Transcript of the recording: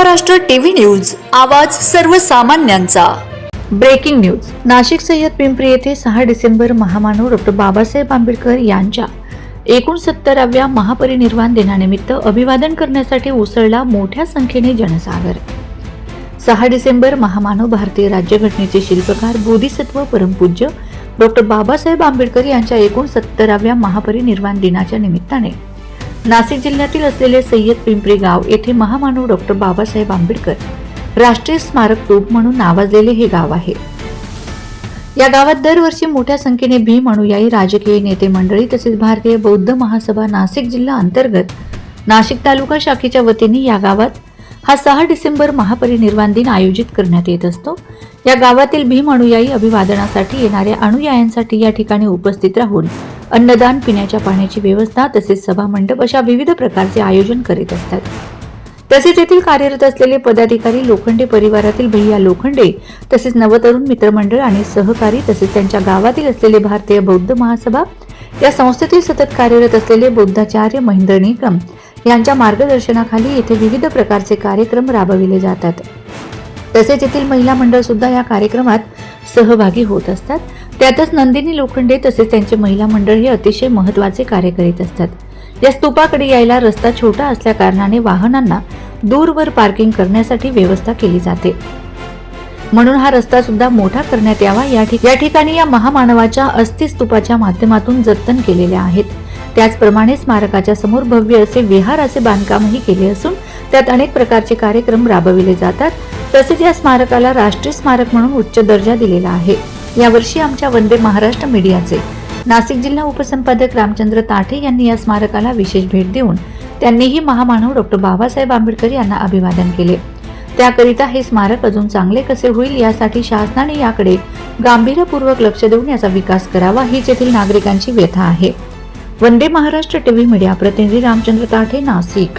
Maharashtra TV news आवाज सर्वसामान्यांचा. Breaking news. Nashik सह्यद पिंपरी येथे सहा डिसेंबर महामानव डॉक्टर बाबासाहेब आंबेडकर यांच्या एकोणसत्तराव्या महापरिनिर्वाण दिनानिमित्त अभिवादन करण्यासाठी उसळला मोठ्या संख्येने जनसागर. सहा डिसेंबर महामानव भारतीय राज्यघटनेचे शिल्पकार बोधिसत्व परमपूज्य डॉक्टर बाबासाहेब आंबेडकर यांच्या एकोणसत्तराव्या महापरिनिर्वाण दिनाच्या निमित्ताने नाशिक जिल्ह्यातील असलेले सय्यद पिंपरी गाव येथे महामानव डॉक्टर बाबासाहेब आंबेडकर राष्ट्रीय स्मारक तोप म्हणून नावाजलेले हे गाव आहे. या गावात दरवर्षी मोठ्या संख्येने भीम अनुयायी राजकीय नेते मंडळी तसेच भारतीय बौद्ध महासभा नाशिक जिल्हा अंतर्गत नाशिक तालुका शाखेच्या वतीने या गावात हा सहा डिसेंबर महापरिनिर्वाण दिन आयोजित करण्यात येत असतो. या गावातील भीम अनुयायी अभिवादनासाठी येणाऱ्या अनुयायांसाठी या ठिकाणी उपस्थित राहून अन्नदान पिण्याच्या पाण्याची व्यवस्था तसेच सभामंडप अशा विविध प्रकारचे आयोजन करीत असतात. तसेच येथील कार्यरत असलेले पदाधिकारी लोखंडे परिवारातील भैया लोखंडे तसेच नवतरुण मित्रमंडळ आणि सहकारी तसेच त्यांच्या गावातील असलेले भारतीय बौद्ध महासभा या संस्थेतील सतत कार्यरत असलेले बौद्धाचार्य महेंद्र निकम यांच्या मार्गदर्शनाखाली येथे विविध प्रकारचे कार्यक्रम राबविले जातात. तसेच येथील महिला मंडळ सुद्धा या कार्यक्रमात सहभागी होत असतात. त्यातच नंदिनी लोखंडे तसेच त्यांचे महिला मंडळ हे अतिशय महत्त्वाचे कार्य करीत असतात. या स्तूपाकडे यायला रस्ता छोटा असल्या कारणाने वाहनांना दूरवर पार्किंग करण्यासाठी व्यवस्था केली जाते. म्हणून हा रस्ता सुद्धा मोठा करण्यात यावा. या ठिकाणी या महामानवाच्या अस्थिस्तूपाच्या माध्यमातून जतन केलेल्या आहेत. त्याचप्रमाणे स्मारकाच्या समोर भव्य असे विहार असे बांधकामही केले असून त्यात अनेक प्रकारचे कार्यक्रम राबविले जातात. तसेच या स्मारकाला राष्ट्रीय स्मारक म्हणून उच्च दर्जा दिलेला आहे. यावर्षी आमच्या वंदे महाराष्ट्र मीडियाचे नाशिक जिल्हा उपसंपादक रामचंद्र ताठे यांनी या स्मारकाला विशेष भेट देऊन त्यांनीही महामानव डॉक्टर बाबासाहेब आंबेडकर यांना अभिवादन केले. त्याकरिता हे स्मारक अजून चांगले कसे होईल यासाठी शासनाने याकडे गांभीर्यपूर्वक लक्ष देऊन याचा विकास करावा हीच येथील नागरिकांची व्यथा आहे. वंदे महाराष्ट्र टीव्ही मीडिया प्रतिनिधी रामचंद्र ताठे नाशिक